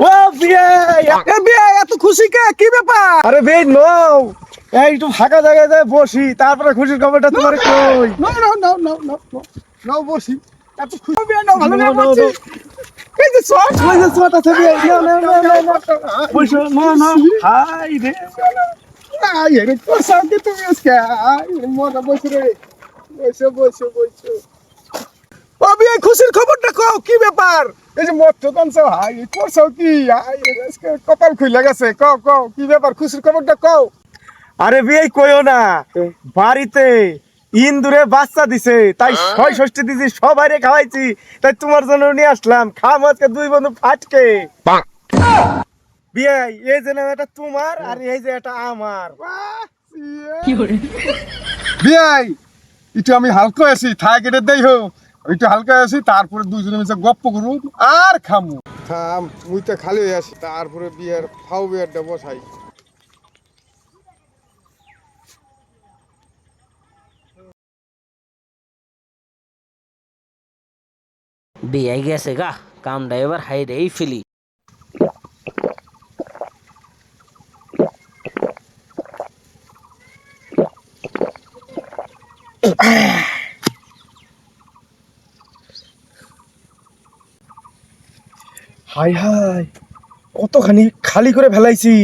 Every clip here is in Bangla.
ও বিয়ে এ বিয়ে এত খুশি কে কি ব্যাপার আরে বে নও এই একটু ফাঁকা জায়গায় যায় বসি তারপরে খুশির খবরটা তোমার কই no, no, no, no. No, বসি। এত খুশি বিয়ে নাও, ভালো বলছি। no. এই যে শর্ট, ওই যে ছোট আছে বিয়ে না না না না না বসো না না হাই রে আই, এরে করছাও কি তুমি আজকে? আই, মজা বসে রে। বসে, বসে, বসে। বিয়ে, খুশির খবরটা কও কি ব্যাপার? এই যে মদ হাই করছাও কি? হাই আজকে কপাল খুইলা গেছে কও কও কি ব্যাপার? খুশির খবরটা কও। আরে বিয়ে কইও না বাড়িতে ইন্দুরে বাচ্চা দিছে তাই ছয় ষষ্ঠী দিছি সবাইরে খাওয়াইছি তাই তোমার জন্য নিয়ে আসলাম খাম আজকে দুই বন্ধু ফাটকে। বিয়াই এই যে এটা তোমার আর এই যে এটা আমার। বিয়াই একটু আমি হালকা আছি থাই কেটে দেই হো একটু হালকা আছি তারপরে দুইজনে মিশে গপ্প করু আর খামু। থাম মুই তো খালি হয়ে আসি তারপরে বিয়ার ফাউ বিয়ারটা বসাই। বিয়ে গেছে গা কামটা এবার হাইরেই ফেলি। হাই হাই কতখানি খালি করে ফেলাইছি।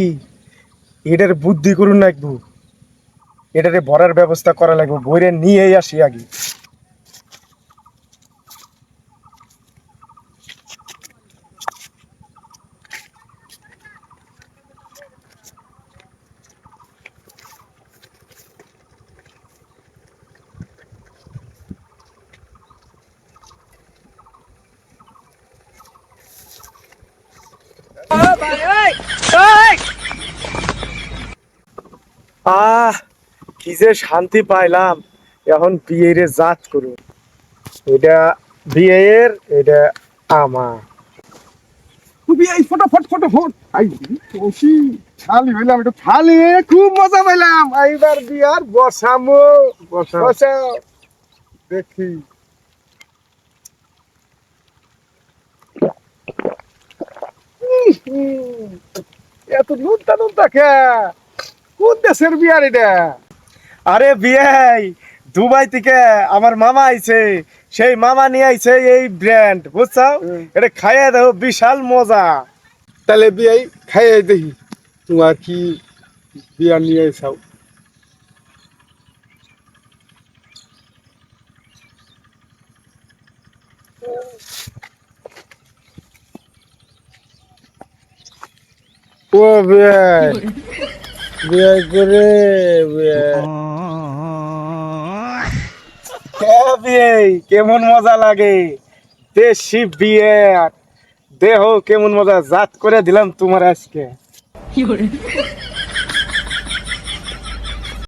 এটার বুদ্ধি করুন না একটু এটারে ভরার ব্যবস্থা করা লাগবে, বইরে নিয়েই আসি আগে। আহ কি যে শান্তি পাইলাম। এখন বিয়ের জাত করুন। এটা বিয়ের এটা আমার। বিয়াই ফটাফট ফটাফট। আই খুশি খালি হইলাম একটু খালি খুব মজা পাইলাম। এইবার বিয়ার বসামো। বসা বসাও। দেখি। এত নুনতা নুনতা কে? কোন দেশের বিয়ার এটা? আরে বিয়াই দুবাই থেকে আমার মামা আইছে। সেই মামা নিয়ে আইছে এই ব্র্যান্ড বুঝছ এটা খাইয়ে দেখো বিশাল মজা। তাহলে বিয়াই খাইয়ে দেখি তোমার কি বিয়ার নিয়ে এসাও ও বিয়াই। কেমন মজা লাগে। দেশি বিয়ার। দেহ কেমন মজা, জাত করে দিলাম তোমার আজকে।